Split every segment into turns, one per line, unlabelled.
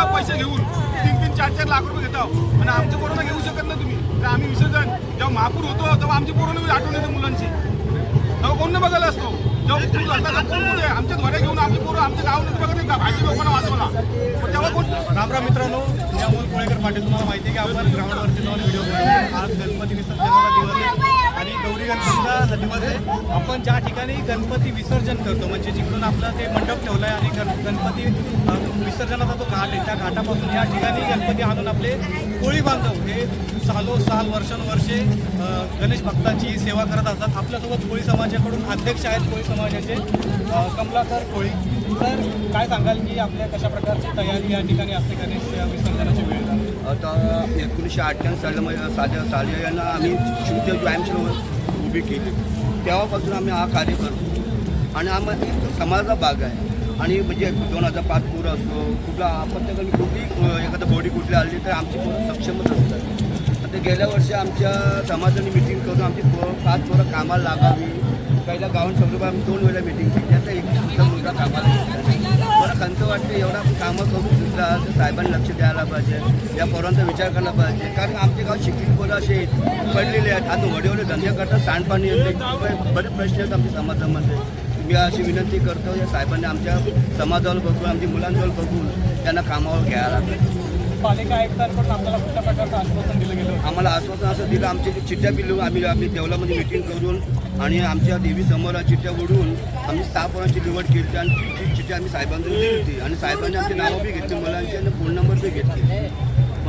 घेता पैसे घेऊन तीन तीन चार चार लाख रुपये घेतो आणि आमचे कोरोना घेऊ शकत नाही तुम्ही. तर आम्ही विसर्जन जेव्हा महापूर होतो तेव्हा आमची कोरोना आठवण येते मुलांची. तेव्हा कोण बघायला असतो. जेव्हा पूर कोण आमच्या घरे घेऊन आमचे पोरं आमच्या गाव बघत का? भाजी लोकांना वाचवला पण तेव्हा कोण?
रामराम मित्रांनो मी अमोल कोळेकर पाटील तुम्हाला माहिती आहे की आपण ग्राउंडवरती जाऊन व्हिडिओ आज गणपती विसर्जनाचा दिवस आहे. गौरी गणपतीला धन्यवाद आहे. आपण ज्या ठिकाणी गणपती विसर्जन करतो म्हणजे जिकडून आपलं ते मंडप ठेवलं आहे आणि गण- गणपती विसर्जनाचा जो घाट आहे त्या घाटापासून या ठिकाणी गणपती आणून आपले कोळी बांधव हे सालो साल वर्षानुवर्षे गणेश भक्तांची ही सेवा करत असतात. आपल्यासोबत कोळी समाजाकडून अध्यक्ष आहेत कोळी समाजाचे कमलाकर कोळी. तर काय सांगाल की आपल्या कशा प्रकारची तयारी या ठिकाणी असते गणेश विसर्जनाच्या वेळेला?
आता एकोणीसशे अठ्ठ्याण्णव सालामध्ये साध्या साली यांना आम्ही शिवते व्यायामशाळा उभी केली. तेव्हापासून आम्ही हा कार्य करतो. आणि आम्हाला एक समाजाचा भाग आहे. आणि म्हणजे दोन हजार पाच पूर असो कुठला आपत्काली कुठली एखादं एखादा बॉडी कुठली आली तर आमची पोरं सक्षमच असतात. आता गेल्या वर्षी आमच्या समाजाने मिटिंग करून आमची पो पाच पोरं कामाला लागावी. पहिल्या गावात सगळं आम्ही दोन वेळेला मिटिंग केली. आता एक सुद्धा मुलगा कामाला खंत वाटते एवढा आपण कामं करून सुद्धा तर साहेबांनी लक्ष द्यायला पाहिजे. या पोरांचा विचार करायला पाहिजे. कारण आमचे गाव शिकली पोरं असे पडलेले आहेत. आता वडे वडे धंदे करतात सांडपाणी येते. बरेच प्रश्न आहेत आमच्या समाजामध्ये. मी अशी विनंती करतो या साहेबांनी आमच्या समाजावर बघून आमच्या मुलांजवळ बघून त्यांना कामावर घ्यायला पाहिजे
पालिका आयुक्तांकडून आपल्याला कुठल्या प्रकारचं आश्वासन दिलं गेलं?
आम्हाला आश्वासन असं दिलं आमचे चिठ्ठ्या बिलू आम्ही आम्ही देवलामध्ये मिटिंग करून आणि आमच्या देवीसमोर चिठ्ठ्या उडून आम्ही सहा पोरांची निवड केली आणि ती चिठ्ठी आम्ही साहेबांना दिली होती. आणि साहेबांनी आमची नावं बी घेतली मुलांची आणि फोन नंबर बी घेतले.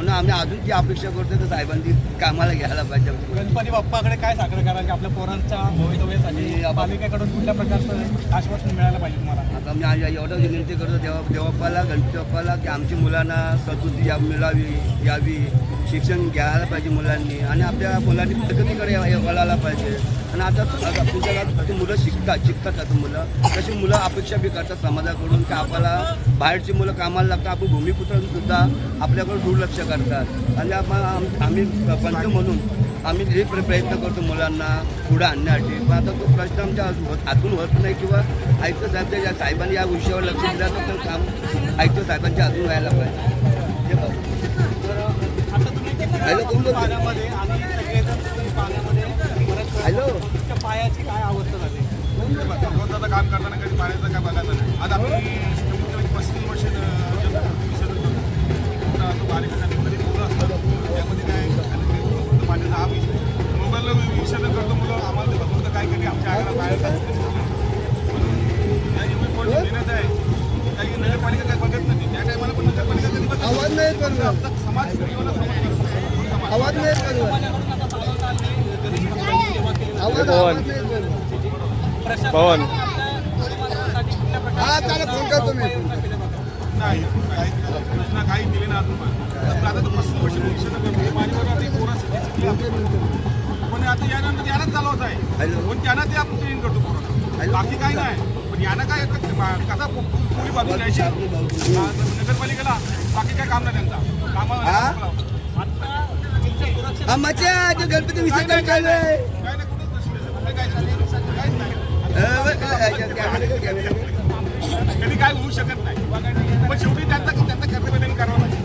म्हणून आम्ही अजून ती अपेक्षा करतो की साहेबांनी कामाला घ्यायला पाहिजे
गणपती बाप्पाकडे काय साखर कारण की आपल्या पोरांच्या भवितव्यासाठी पालिकेकडून कुठल्या प्रकारचं आश्वासन मिळायला पाहिजे तुम्हाला?
आता मी एवढं विनंती करतो देवा देवाप्पाला गणपती बाप्पाला की आमची मुलांना सद्बुद्धी या मिळावी यावी. शिक्षण घ्यायला पाहिजे मुलांनी. आणि आपल्या मुलांनी प्रगतीकडे वळायला पाहिजे. आणि आता तुमच्या मुलं शिकतात शिकतात आता मुलं. तशी मुलं अपेक्षा बी करतात समाजाकडून की आपल्याला बाहेरची मुलं कामाला लागतात आपण भूमिपुत्रांनी सुद्धा आपल्याकडे दुर्लक्ष करतात आणि आपण आम्ही पंच म्हणून आम्ही जे प्रयत्न करतो मुलांना पुढं आणण्यासाठी पण आता तो प्रश्न आमच्या हातून होत नाही किंवा आयुक्त साहेब या साहेबांनी या विषयावर लक्ष दिलं तर काम आयुक्त साहेबांच्या हातून व्हायला पाहिजे हे बघ.
आता तुम्ही
हॅलो, कोण
पाण्यामध्ये पाण्यामध्ये
हॅलो.
पायाची काय अवस्था झाली
काम करताना कधी पाण्याचं काय बघायचं नाही आता आम्ही पस्तीस वर्ष
आवाज नाही करू.
प्रशासन आपल्या समाजासाठी कुठल्या
हा त्याला फोन करतो मी
नाही काही केली ना पण. तर आता तर पस्तीस पण आता यानंतर यानंच चालवत आहे. पण त्यांना ते आपण ट्रेन करतो
हॅलो.
बाकी काही नाही. पण यांना काय कसा पो- पोरी बाजू द्यायची हा, नगरपालिकेला बाकी काय काम नाही त्यांचा. कामाला
हा?
आता
गणपती विसर्जन
काय नाही कुठंच? काहीच नाही. कधी काय होऊ शकत नाही. पण शेवटी त्यांचा त्यांचा कर्तव्य त्यांनी करावं लागेल.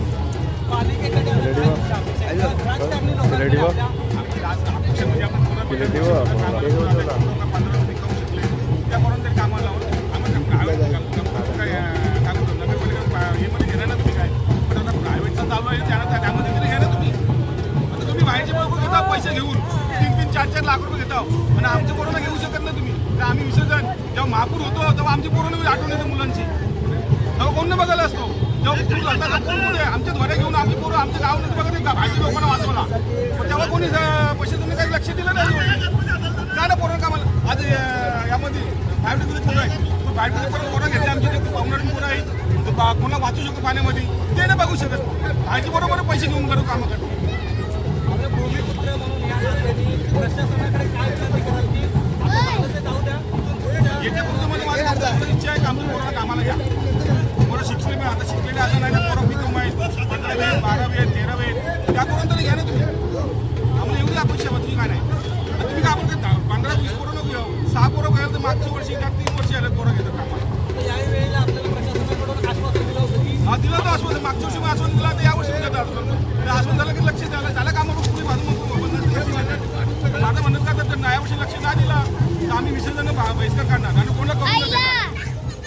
पालिकेकडे
पैसे घेऊन तीन तीन चार चार लाख रुपये घेता आणि आमचे कोरोना घेऊ शकत नाही तुम्ही तर आम्ही विसर्जन जेव्हा महापूर होतो तेव्हा आमची कोरोना आठवण येते मुलांची तेव्हा कोण बघायला असतो जेव्हा आमच्या द्वारे घेऊन आमची पोरं आमच्या गावामध्ये बघत का भाजी लोकांना वाचवला पण तेव्हा कोणी अं, पैसे तुम्ही काही लक्ष दिलं नाही काय ना पोरं कामाला आज अं, यामध्ये फाईव्हमध्ये पोरं आहे फाईव्हमध्ये परत पोरं घेतले आमचे पाहुणारी पोरं आहे तर बा- वाचू शकतो पाण्यामध्ये ते नाही बघू शकत. भाजी बरोबर पैसे घेऊन करू कामं करतो आम्ही विसर्जन बहिष्कार काढणार आणि कोणाला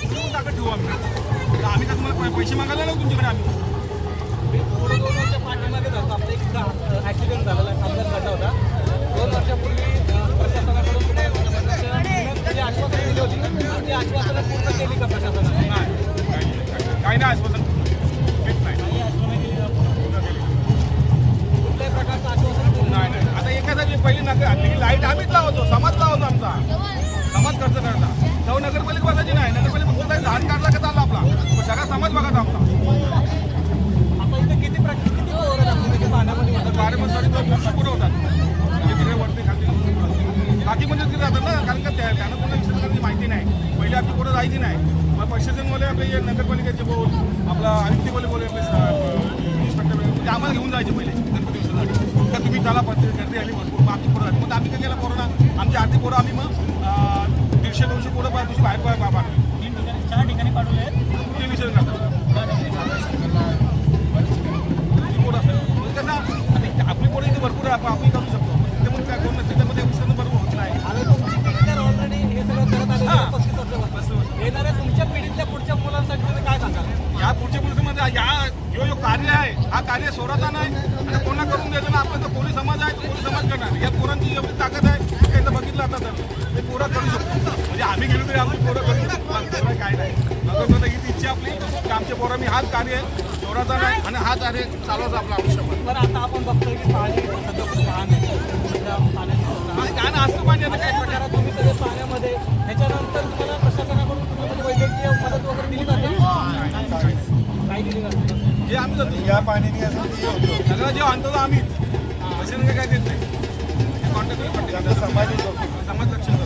करून टाकत ठेवू आम्ही. तर आम्ही का तुम्हाला पैसे मागायला नाही तुमच्याकडे आम्ही.
दोन पाठीमागे जातो. आपला एक ॲक्सिडेंट झालेला अपघात घडला होता. दोन वर्षापूर्वी प्रशासनाकडून म्हणजे आश्वासन दिली होती. ती आश्वासनं पूर्ण केली का प्रशासनाने?
काही नाही आश्वासन समज बघायचा आमचा.
आता इथे किती प्रकार किती पाण्यामध्ये
म्हणजे होतात. म्हणजे तिकडे वरती खाली बाकी म्हणजे तिथे जातात ना कारण का त्या- त्यांना कोणा विसर्जनाची माहिती नाही. पहिले आपली कुठं जायची नाही. मग प्रशासनवाले आपले नगरपालिकेचे बोल आपला आयुक्तीवाले बोल आपले इन्स्पेक्टर म्हणजे आम्हाला घेऊन जायचे पहिले गणपती विसर्जनासाठी तर तुम्ही त्याला पत्र गर्दी आली भरपूर मग आमची पोरं मग आम्ही काय केलं कोरोना आमची आर्थिक पोरं आम्ही मग दीडशे दोनशे पोरं पा- दिवशी बाहेर पा-
चार ठिकाणी पाठवले आहेत.
ते. म्हणजे आपली पोरं इथे भरपूर आहे आपण करू शकतो. ते मग काय कोण नसते त्यामध्ये विसर्जन बरोबर होत नाही.
आणि तुमची पिढी तर ऑलरेडी हे सगळं करत आले. पस्तीस वर्षापासून येणाऱ्या तुमच्या पिढीतल्या पुढच्या मुलांसाठी काय सांगाल?
या पुढच्या पुढच्यामध्ये या जो जो कार्य आहे हा कार्य सोडाचा नाही कोणा करून द्यायचं ना आपला तर कोणी समाज आहे तो कोणी समाज करणार. या पोरांची एवढी ताकद आहे पोरांनी हाच कार्य आहे. सोडाचा नाही आणि हा कार्य चालवायचा आपला आयुष्यभर
पण. आता आपण बघतोय की पाणी सध्या खूप घाण आहे. सध्या पाण्याची
आणि गाणं असतं पाहिजे आता काय
प्रकारात
प्रकार
तुम्ही सगळे पाण्यामध्ये ह्याच्यानंतर तुम्हाला प्रशासनाकडून तुम्हाला वैद्यकीय मदत वगैरे दिली जाते? काय दिली जाते.
हे आम्ही जातो
या पाण्याने असं
सगळं जे आणतो तो आम्हीच पैशाने काय देत नाही. कॉन्टॅक्ट
समाज.
समाज लक्ष देतो.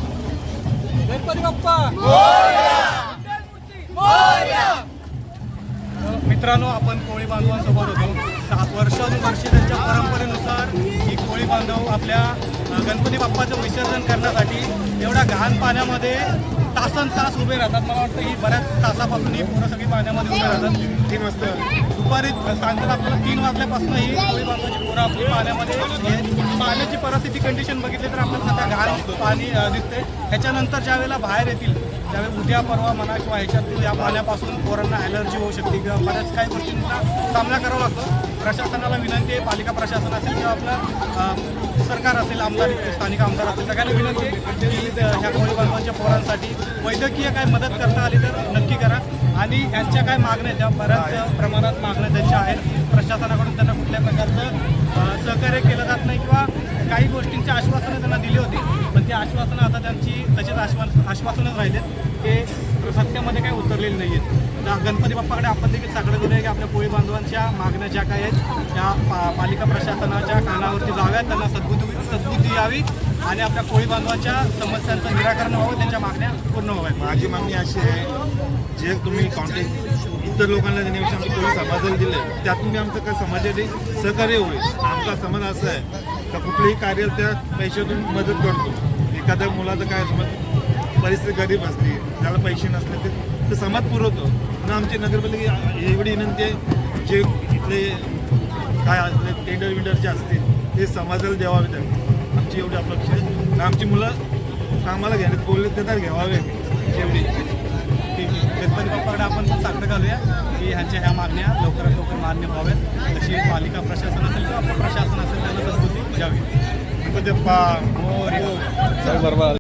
गणपती बाप्पा! मित्रांनो आपण कोळी बांधवांसोबत होतो. सात वर्षानुवर्षी त्यांच्या परंपरेनुसार ही कोळी बांधव आपल्या गणपती बाप्पाचं विसर्जन करण्यासाठी एवढ्या घाण पाण्यामध्ये तासन तास उभे राहतात. मला वाटतं ही बऱ्याच तासापासून ही पोरं सगळी पाण्यामध्ये उभे राहतात. तीन वाजता दुपारी सांगतात आपल्याला तीन वाजल्यापासून ही कोळी बांधवाची पोरं आपली पाण्यामध्ये पाण्याची परिस्थिती कंडिशन बघितली तर आपल्याला सध्या घाण पाणी दिसते. ह्याच्यानंतर ज्या वेळेला बाहेर येतील त्यावेळी उद्या परवा म्हणा किंवा ह्याच्यातून या पाण्यापासून पोरांना ॲलर्जी होऊ शकते किंवा बऱ्याच काही गोष्टींचा सामना करावा लागतो. प्रशासनाला विनंती आहे पालिका प्रशासन असेल किंवा आपलं सरकार असेल आमदार स्थानिक आमदार असेल सगळ्यांना विनंती आहे की ह्या कोळी बांधवांच्या पोरांसाठी वैद्यकीय काय मदत करता आली तर नक्की करा. आणि यांच्या काय मागण्या त्या बऱ्याच प्रमाणात मागण्या त्यांच्या आहेत. प्रशासनाकडून त्यांना कुठल्या प्रकारचं सहकार्य केलं जात नाही किंवा काही गोष्टींची आश्वासनं त्यांना दिली होती. पण आश्वासनं आता त्यांची तशीच आश्वास आश्वासनच राहिलेत की सत्यामध्ये काही उतरलेली नाही आहेत गणपती बाप्पाकडे आपण देखील साकडं आहे की आपल्या कोळी बांधवांच्या मागण्या ज्या काही आहेत त्या पा पालिका प्रशासनाच्या कानावरती जाव्यात त्यांना सद्बुद्धी सद्बुद्धी यावी आणि आपल्या कोळी बांधवांच्या समस्यांचं निराकरण व्हावं त्यांच्या मागण्या पूर्ण व्हाव्यात.
माझी मागणी अशी आहे जे तुम्ही कॉन्टॅक्ट इतर लोकांना देण्यापेक्षा आम्ही कोळी समाजाला दिलं त्यातून मी आमचं काय समाजाने सहकार्य होईल. आमचा समाज असा आहे का कुठलेही कार्य त्या पैशातून मदत करतो. एखाद्या मुलाचं काय समज परिस्थिती गरीब असली त्याला पैसे नसले ते तर समाज पुरवतो. ना आमची नगरपालिका एवढी विनंती आहे जे इथले काय असले टेंडर विंडरचे असतील ते समाजाला द्यावावे त्या आमची एवढी अपेक्षा आहे. ना आमची मुलं कामाला घ्या बोलले ते तर घ्यावावे. एवढी
गणपती बाप्पाकडे आपण पण घालूया की ह्यांच्या ह्या मागण्या लवकरात लवकर मान्य व्हाव्यात. तशी पालिका प्रशासन असेल किंवा आपलं प्रशासन असेल त्यांना संस्कृती द्यावी.
गणपती बाप्पा मोरया.